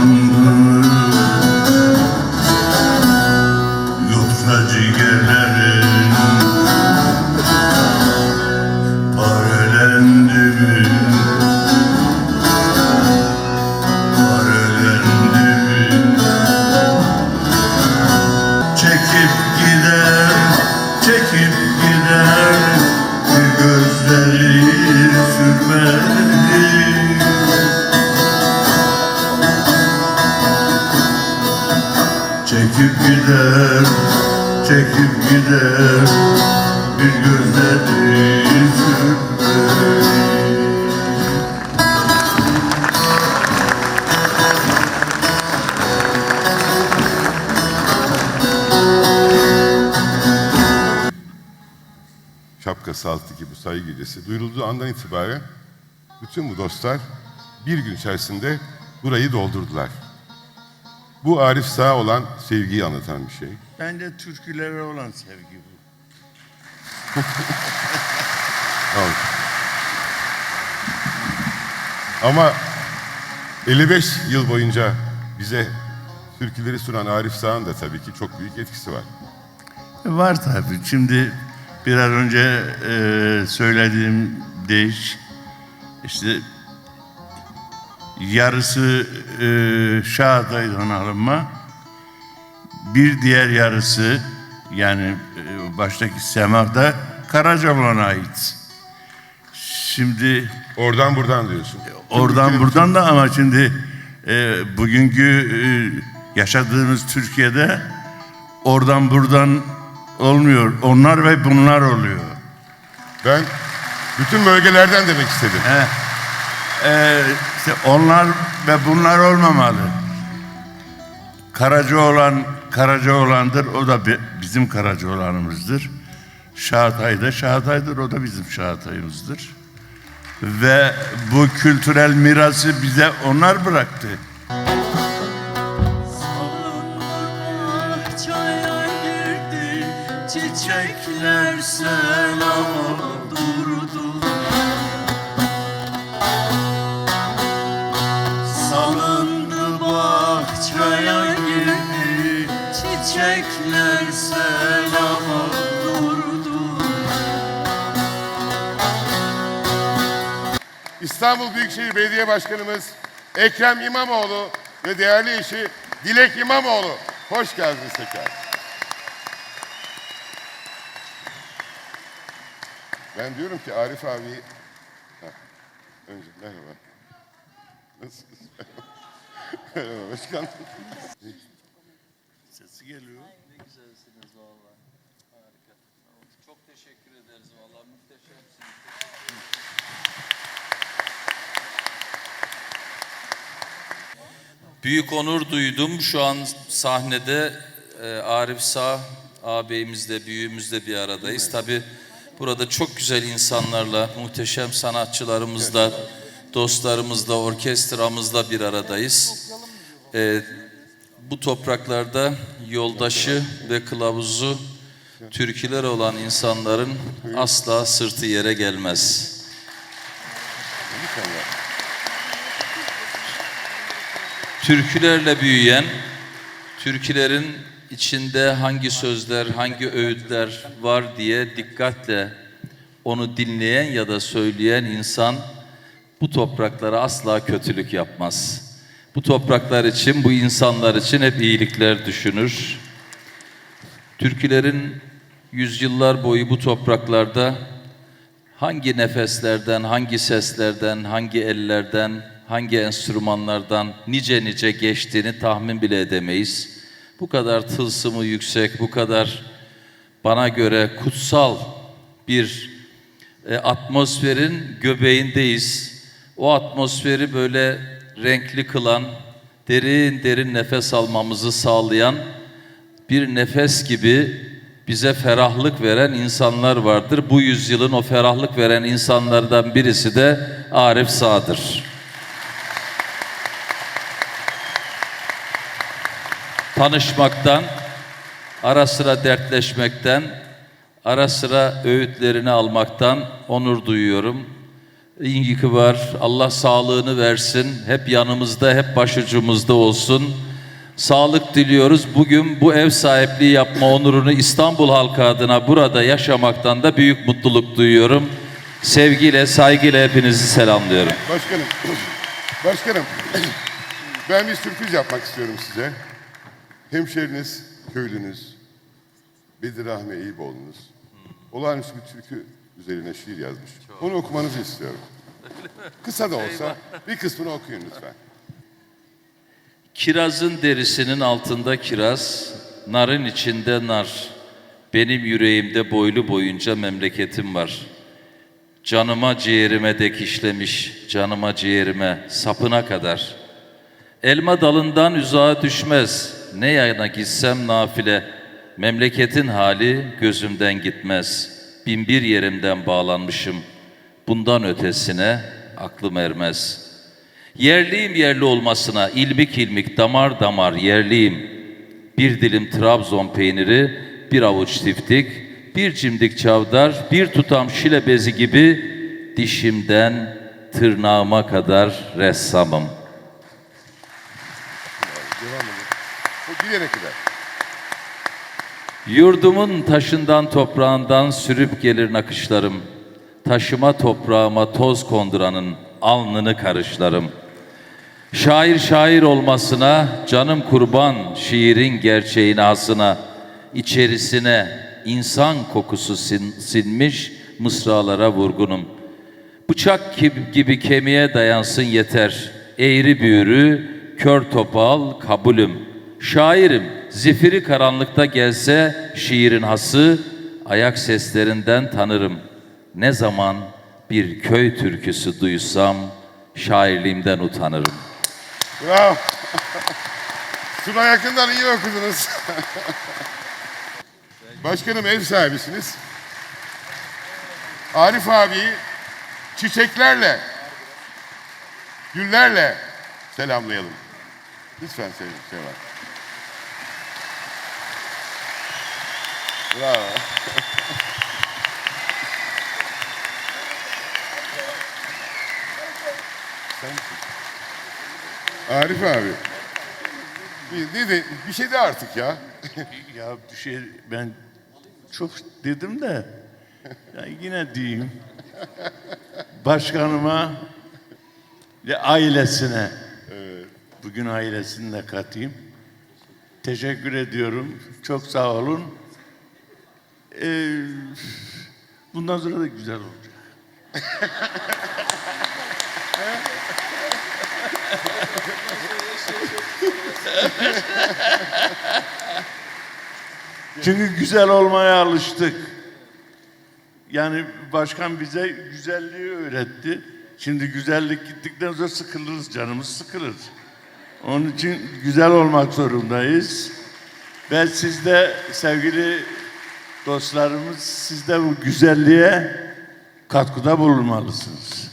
Amen. Çekip gider, çekip gider Bir gözleri şapkası alttaki bu saygı gecesi duyurulduğu andan itibaren bütün bu dostlar bir gün içerisinde burayı doldurdular. Bu Arif Sağ olan sevgiyi anlatan bir şey. Bence türkülere olan sevgi bu. Ama 55 yıl boyunca bize türküleri sunan Arif Sağ'ın da tabii ki çok büyük etkisi var. Var tabii. Şimdi biraz önce e, söylediğim değiş işte yarısı e, Şahatay'dan alınma bir diğer yarısı yani e, baştaki semahda Karacaoğlan'a ait. Şimdi Oradan buradan diyorsun. Oradan buradan da ama şimdi e, bugünkü e, yaşadığımız Türkiye'de oradan buradan olmuyor. Onlar ve bunlar oluyor. Ben bütün bölgelerden demek istedim. He. E, işte onlar ve bunlar olmamalı. Karacaoğlan Karacaoğlan'dır. O da bi- bizim Karacaoğlan'ımızdır. Şahatay da Şahatay'dır. O da bizim Şahatay'ımızdır. Ve bu kültürel mirası bize onlar bıraktı. Çiçekler selam durdu çiçekler selam durdu İstanbul Büyükşehir Belediye Başkanımız Ekrem İmamoğlu ve değerli eşi Dilek İmamoğlu. Hoş geldiniz tekrar. Ben diyorum ki Arif abi... Önce merhaba. Nasılsınız? merhaba başkan. Sesi geliyor. Ne güzelsiniz valla. Harika. Çok teşekkür ederiz valla. Muhteşemsiniz. Büyük onur duydum. Şu an sahnede e, Arif Sağ ağabeyimizle, büyüğümüzle bir aradayız. Tabi burada çok güzel insanlarla, muhteşem sanatçılarımızla, dostlarımızla, orkestramızla bir aradayız. E, bu topraklarda yoldaşı ve kılavuzu türküler olan insanların asla sırtı yere gelmez. Türkülerle büyüyen, türkülerin içinde hangi sözler, hangi öğütler var diye dikkatle onu dinleyen ya da söyleyen insan bu topraklara asla kötülük yapmaz. Bu topraklar için, bu insanlar için hep iyilikler düşünür. Türkülerin yüzyıllar boyu bu topraklarda hangi nefeslerden, hangi seslerden, hangi ellerden, hangi enstrümanlardan nice nice geçtiğini tahmin bile edemeyiz. Bu kadar tılsımı yüksek, bu kadar bana göre kutsal bir e, atmosferin göbeğindeyiz. O atmosferi böyle renkli kılan, derin derin nefes almamızı sağlayan bir nefes gibi bize ferahlık veren insanlar vardır. Bu yüzyılın o ferahlık veren insanlardan birisi de Arif Sağ'dır. Tanışmaktan, ara sıra dertleşmekten, ara sıra öğütlerini almaktan onur duyuyorum. İyi var. Allah sağlığını versin. Hep yanımızda, hep başucumuzda olsun. Sağlık diliyoruz. Bugün bu ev sahipliği yapma onurunu İstanbul halkı adına burada yaşamaktan da büyük mutluluk duyuyorum. Sevgiyle, saygıyla hepinizi selamlıyorum. Başkanım, başkanım ben bir sürpriz yapmak istiyorum size. Hemşeriniz, köylünüz, Bedir Rahmi Eyüboğlu'nuz olağanüstü bir türkü üzerine şiir yazmış. Onu okumanızı istiyorum. Kısa da olsa bir kısmını okuyun lütfen. Kirazın derisinin altında kiraz, narın içinde nar. Benim yüreğimde boylu boyunca memleketim var. Canıma ciğerime dek işlemiş, canıma ciğerime sapına kadar. Elma dalından uzağa düşmez, ne yana gitsem nafile. Memleketin hali gözümden gitmez. Bin bir yerimden bağlanmışım. Bundan ötesine aklım ermez. Yerliyim yerli olmasına, ilmik ilmik, damar damar yerliyim. Bir dilim Trabzon peyniri, bir avuç tiftik, bir cimdik çavdar, bir tutam şile bezi gibi dişimden tırnağıma kadar ressamım. O gidene kadar. Yurdumun taşından toprağından sürüp gelir nakışlarım. Taşıma toprağıma toz konduranın alnını karışlarım. Şair şair olmasına, canım kurban şiirin gerçeğine asına, içerisine insan kokusu sin- sinmiş mısralara vurgunum. Bıçak gibi kemiğe dayansın yeter. Eğri büğrü, kör topal kabulüm. Şairim, zifiri karanlıkta gelse şiirin hası, ayak seslerinden tanırım. Ne zaman bir köy türküsü duysam, şairliğimden utanırım. Bravo. Suna yakından iyi okudunuz. Başkanım ev sahibisiniz. Arif abi çiçeklerle, güllerle selamlayalım. Lütfen sevgili Seval. Bravo. Arif abi. Bir, ne de, bir şey de artık ya. Ya bir şey ben çok dedim de ya yine diyeyim. Başkanıma ve ailesine bugün ailesini de katayım. Teşekkür ediyorum. Çok sağ olun. Ee, bundan sonra da güzel olacak. Çünkü güzel olmaya alıştık. Yani başkan bize güzelliği öğretti. Şimdi güzellik gittikten sonra sıkılırız, canımız sıkılır. Onun için güzel olmak zorundayız. Ve siz de sevgili dostlarımız, siz de bu güzelliğe katkıda bulunmalısınız.